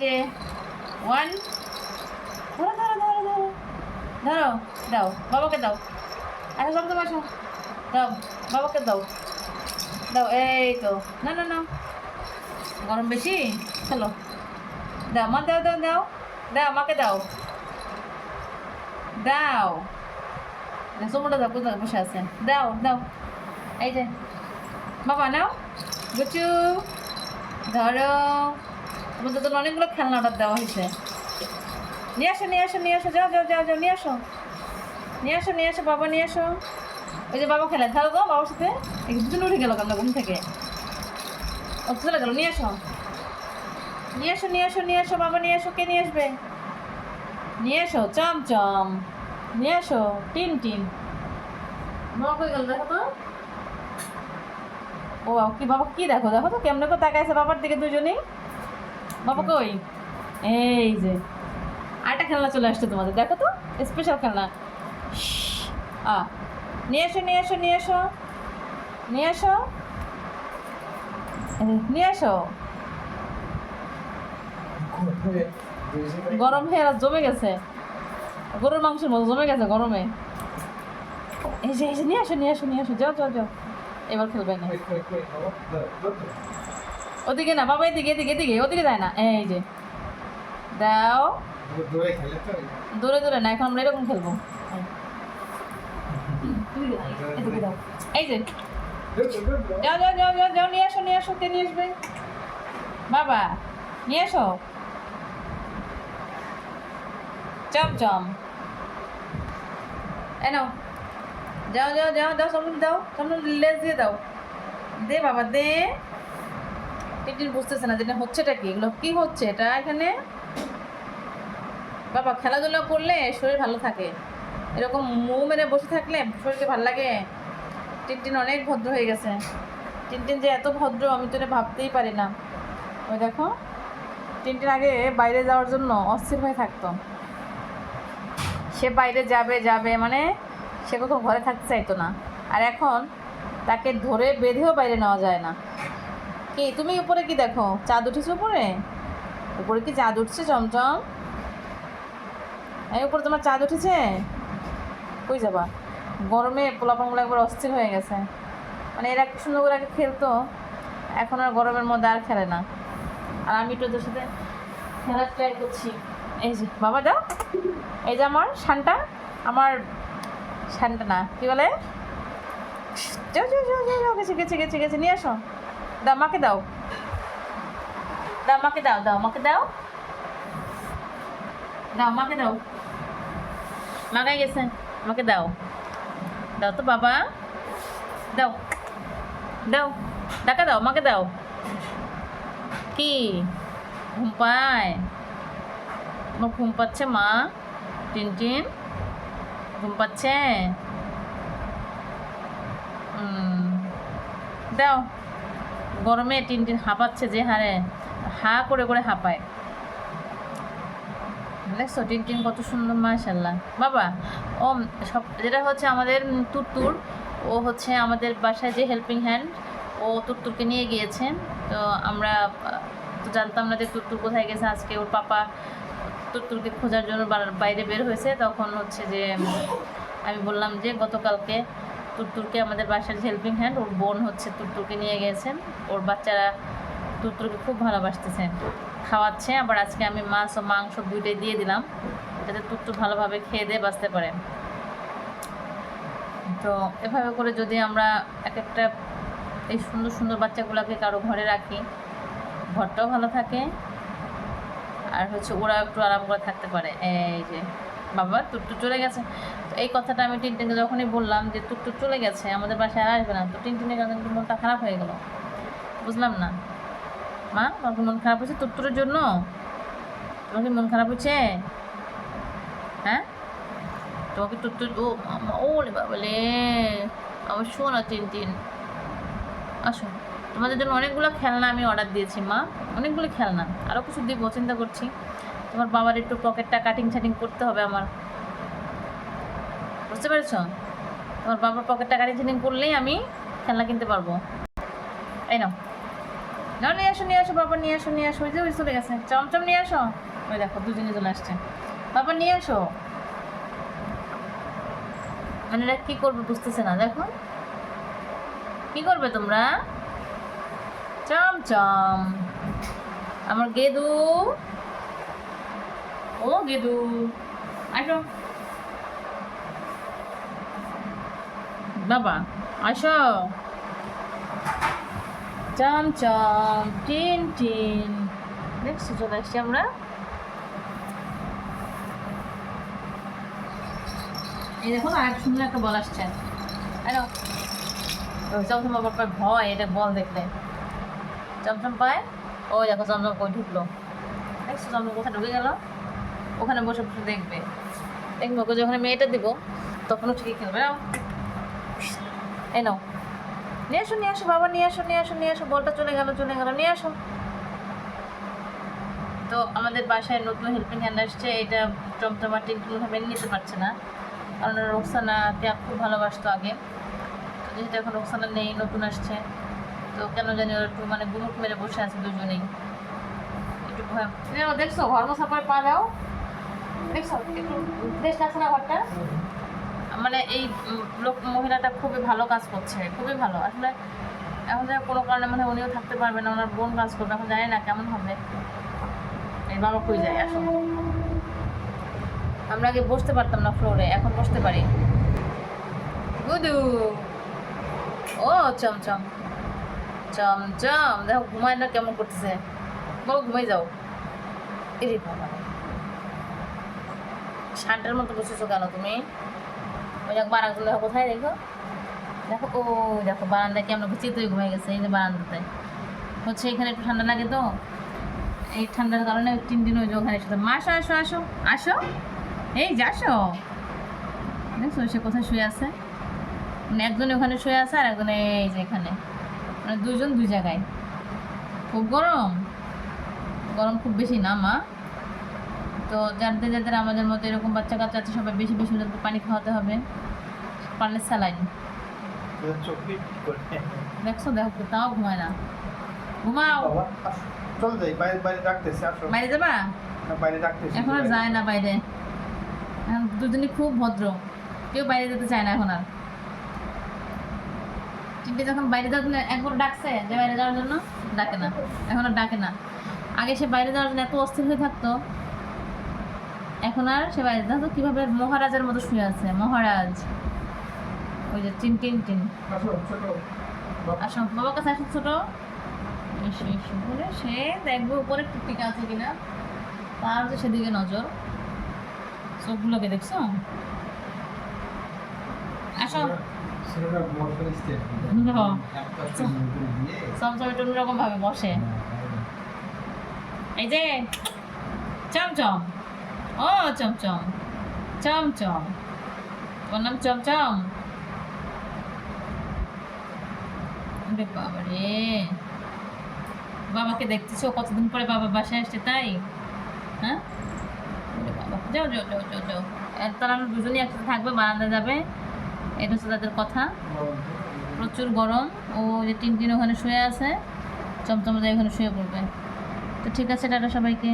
যে ওয়ান। ধরো ধরো ধরো ধরো ধরো। দাও, বাবাকে দাও। আচ্ছা সব তোমার দাও, বাবাকে দাও। দাও, এই তো। না না না। গরম বেশি? চলো। দাও, মা, দাও দাও দাও। দাও, মাকে দাও। দাও। সোমটা দাও কোথাও বসে আছে? দাও দাও। এই যে। বাবা, নাও। গুচু। ধরো। তোমাদের তো অনেকগুলো খেলনা অর্ডার দেওয়া হয়েছে নিয়ে আসো নিয়ে আসো নিয়ে আসো যাও যাও যাও যাও নিয়ে আসো নিয়ে আসো নিয়ে আসো বাবা নিয়ে আসো ওই যে বাবা খেলে ধরো গো বাবার সাথে দুজন উঠে গেল আমরা ঘুম থেকে ও চলে গেল নিয়ে আসো নিয়ে আসো নিয়ে আসো নিয়ে আসো বাবা নিয়ে আসো কে নিয়ে আসবে নিয়ে এসো চমচম নিয়ে এসো টিন টিন বাবা কই গেল দেখো তো ও কি বাবা কি দেখো দেখো তো কেমনে করে তাকাইছে বাবার দিকে দুজনেই বাবা কই? এই যে। আরেকটা খেলনা চলে আসছে তোমাদের, দেখো তো স্পেশাল খেলনা। আ, নিয়ে এসো নিয়ে এসো নিয়ে এসো। নিয়ে এসো। নিয়ে এসো। গরম হয়ে আর জমে গেছে। গরুর মাংসের মতো জমে গেছে গরমে। এই যে এই যে, নিয়ে আসো নিয়ে আসো নিয়ে আসো যাও যাও যাও। এবার খেলবে না। ওদিকে না বাবা এদিকে এদিকে এদিকে ওদিকে যায় না। এই যে দাও। দূরে দূরে না এখন আমরা এরকম খেলব। এই। যে যাও যাও যাও যাও যাও নিয়ে আসো নিয়ে আসো কে নিয়ে আসবে? বাবা নিয়ে আসো। চমচম এই নাও। যাও যাও যাও দাও সামনে দাও সামনে লেজ দিয়ে দাও। দে বাবা দে। টিটির বুঝতেছে না যেটা হচ্ছেটা কি? এগুলো কি হচ্ছে? এটা এখানে? বাবা, খেলাধুলা করলে শরীর ভালো থাকে। এরকম মৌ মেরে বসে থাকলে শরীরকে ভালো লাগে? টিনটিন অনেক ভদ্র হয়ে গেছে। টিনটিন যে এত ভদ্র, আমি তো এটা ভাবতেই পারি না। ওই দেখো, টিনটিন আগে বাইরে যাওয়ার জন্য অস্থির হয়ে থাকতো। সে বাইরে যাবে যাবে মানে সে কখন ঘরে থাকতে চাইতো না। আর এখন তাকে ধরে বেঁধেও বাইরে নেওয়া যায় না। কি? তুমি উপরে কি দেখো? চাঁদ উঠেছে উপরে? উপরে কি চাঁদ উঠছে, চমচম? এই উপরে তোমার চাঁদ উঠেছে? কই যাবা? গরমে পোলাপানগুলো একবার অস্থির হয়ে গেছে। মানে এরা কি সুন্দর করে আগে খেলতো, এখন আর গরমের মধ্যে আর খেলে না। আর আমি তো ওদের সাথে খেলার ট্রাই করছি। এই যে, বাবা দাও এই যে আমার শানটা আমার শানটা না, কি বলে? গেছে গেছে গেছে গেছে, নিয়ে আসো। দাও মাকে দাও দাও মাকে দাও দাও মাকে দাও দাও মাকে দাও মাগাই গেছে আমাকে দাও দাও তো বাবা দাও দাও টাকা দাও মাকে দাও কি ঘুম পায় আমার ঘুম পাচ্ছে মা টিন টিন ঘুম পাচ্ছে উম, দাও গরমে টিন টিন হাঁপাচ্ছে যে হারে হা করে করে হাঁপায়। দেখছ টিন টিন কত সুন্দর মাশাল্লাহ বাবা ও সব যেটা হচ্ছে আমাদের উম, তুত্তুর ও হচ্ছে আমাদের বাসায় যে হেল্পিং হ্যান্ড ও তুত্তুরকে নিয়ে গিয়েছেন তো আমরা তো জানতাম না যে তুত্তুর কোথায় গেছে আজকে ওর পাপা তুত্তুরকে খোঁজার জন্য বাইরে বের হয়েছে। তখন হচ্ছে যে আমি বললাম যে গতকালকে তুত্তুরকে আমাদের বাসার হেল্পিং হ্যান্ড ওর বোন হচ্ছে তুত্তুরকে নিয়ে গেছেন। ওর বাচ্চারা তুত্তুরকে খুব ভালোবাসতেছেন। খাওয়াচ্ছে, আবার আজকে আমি মাছ ও মাংস দুইটাই দিয়ে দিলাম, যাতে তুত্তুর ভালোভাবে খেয়ে দিয়ে বাঁচতে পারে। তো এভাবে করে যদি আমরা এক একটা এই সুন্দর সুন্দর বাচ্চাগুলোকে কারও ঘরে রাখি, ঘরটাও ভালো থাকে, আর হচ্ছে ওরা একটু আরাম করে থাকতে পারে। এই যে বাবা টুকটু চলে গেছে। তো এই কথাটা আমি টিনটিনকে যখনই বললাম যে টুকটু চলে গেছে, আমাদের বাসায় আর আসবে না, তো টিনটিনের কারণে কিন্তু মনটা খারাপ হয়ে গেল। বুঝলাম না। মা, তোমার কি মন খারাপ হচ্ছে টুকটুরের জন্য? তোমার কি মন খারাপ হচ্ছে হ্যাঁ? তোমাকে টুকটুর ও মামা ও রে। বাবালে আমার শোনো টিনটিন। আসো। তোমাদের জন্য অনেকগুলো খেলনা আমি অর্ডার দিয়েছি, মা। অনেকগুলো খেলনা। আরও কিছু দিব, চিন্তা করছি। তোমার বাবার একটু পকেটটা কাটিং ছাটিং করতে হবে আমার। বুঝতে পেরেছ? তোমার বাবার পকেটটা কাটিং ছাটিং করলেই আমি খেলনা কিনতে পারব। এই নাও। না নিয়ে আসো নিয়ে আসো, বাবা, নিয়ে আসো নিয়ে আসো। ওই যে ওই চলে গেছে। চমচম নিয়ে আসো। ওই দেখো, দুজনে চলে আসছে। বাবা, নিয়ে আসো। মানে এরা কি করবে বুঝতেছে না, দেখো। কি করবে তোমরা? চমচম। আমার গেদু। ও গেদু আসো বাবা আসো চমচম, টিন টিন। দেখছ, চলে আসছি আমরা। এই দেখো আর এক সুন্দর একটা বল আসছে। হ্যালো চমচম বাবার পায় ভয়, এটা বল দেখলে। চমচম পায়। ওই দেখো, চমচম কই ঢুকলো। দেখছ, চমচম কোথায় ঢুকে গেল? ওখানে বসে বসে দেখবে। দেখবে ওকে যখন আমি এটা দিব তখনও ঠিকই খেলবে। নাও এই নাও। নিয়ে আসো নিয়ে আসো, বাবা, নিয়ে আসো নিয়ে আসো নিয়ে আসো। বলটা চলে গেল চলে গেল। নিয়ে আসো। তো আমাদের বাসায় নতুন হেল্পিং হ্যান্ড আসছে। এটা টমটমা টিনটুনভাবে মেনে নিতে পারছে না। কারণ রোকসানাকে খুব ভালোবাসতো আগে। তো যেহেতু এখন রোকসানা নেই, নতুন আসছে। তো কেন জানি ওরা একটু মানে গুমুট মেরে বসে আছে দুজনেই। একটু ভয় দেখছ, ঘর মশা পা দাও। ঘরটা মানে এই লোক মহিলাটা খুবই ভালো কাজ করছে, খুবই ভালো। আসলে এখন যা কোনো কারণে মানে উনিও থাকতে পারবে না, ওনার বোন কাজ করবে, এখন জানি না কেমন হবে। এই বাবা কই যায় আসো আমরা আগে বসতে পারতাম না ফ্লোরে এখন বসতে পারি। গুদু! ও, চমচম। চমচম। দেখো, ঘুমায় না, কেমন করতেছে? বলো, ঘুমাই যাও। এরে বাবা শান্টের মতো বসেছো কেন তুমি? ওই দেখো বারান্দা দেখো, কোথায় দেখো? দেখো, ও দেখো, বারান্দায় কি আমরা চিতই ঘুমিয়ে গেছে, এই যে বারান্দাতে। হচ্ছে এখানে একটু ঠান্ডা লাগে তো, এই ঠান্ডার কারণে তিন দিন ওই যে ওখানে শুধু মা, আসো আসো আসো আসো। এই যে আসো। দেখছ, সে কোথায় শুয়ে আছে? মানে একজনে ওখানে শুয়ে আছে আর একজনে এই যে এখানে। মানে দুজন দুই জায়গায়। খুব গরম। গরম খুব বেশি না, মা? তো যাদের যাদের আমাদের মতো এরকম বাচ্চা কাচ্চা আছে সবাই বেশি বেশি ওদেরকে পানি খাওয়াতে হবে। পারলে স্যালাইন। দেখছ দেখো তাও ঘুমায় না। ঘুমাও। চল যাই বাইরে বাইরে ডাকতেছি বাইরে যাবা? বাইরে ডাকতেছি। এখন আর যায় না বাইরে। এখন দুজনই খুব ভদ্র। কেউ বাইরে যেতে চায় না এখন আর। টিপে যখন বাইরে যাওয়ার জন্য একবার ডাকছে যে বাইরে যাওয়ার জন্য ডাকে না। এখন আর ডাকে না। আগে সে বাইরে যাওয়ার জন্য এত অস্থির হয়ে থাকতো এখন আর সে বাইরে দেখো কীভাবে মহারাজের মতো শুয়ে আছে। মহারাজ। ওই যে টিন টিন টিন। আসো বাবা, বাবার কাছে আসো ছোট। এসে এসে বলে সে দেখবে উপরে টুকটিকা আছে কিনা। তার যে সেদিকে নজর। চোখগুলোকে দেখছ? আসো। হ্যাঁ। চমচম একটু অন্যরকম ভাবে বসে। হ্যাঁ, এই যে চমচম ও চমচম চমচম ওর নাম চমচম বাবা রে বাবাকে দেখতেছো? কতদিন পরে বাবা বাসায় আসছে তাই? হ্যাঁ? যাও যাও যাও যাও যাও। তারা দুজনেই একসাথে থাকবে বারান্দা যাবে। এটা হচ্ছে তাদের কথা। প্রচুর গরম। ও যে তিন দিন ওখানে শুয়ে আছে চমচম যায় ওখানে শুয়ে পড়বে। তো ঠিক আছে, টাটা সবাইকে।